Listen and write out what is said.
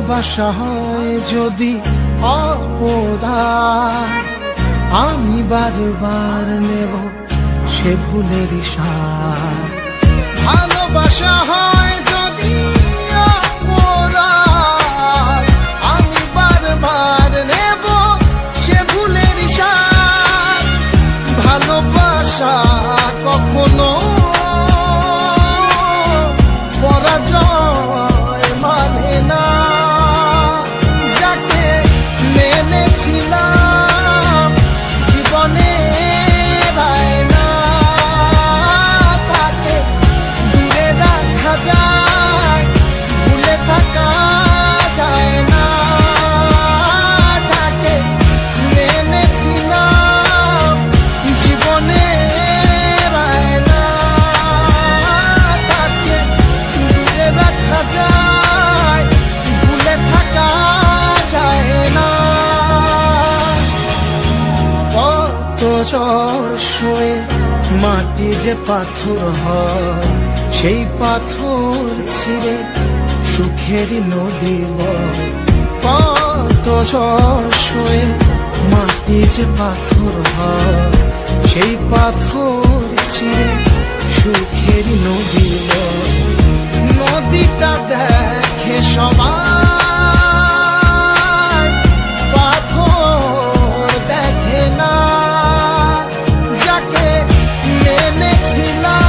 ভালোবাসা হয় যদি অপদা আমি বারবার নেব সে ভুলের সার। ভালোবাসা সয়ে মাটি যে পাথর হয়, সেই পাথর ছিঁড়ে সুখেরই নদী কত ঝড় সয়ে মাটি যে পাথর হয়, সেই পাথর ছিঁড়ে সুখেরই নদী নদীটা দেখে সবাই tonight.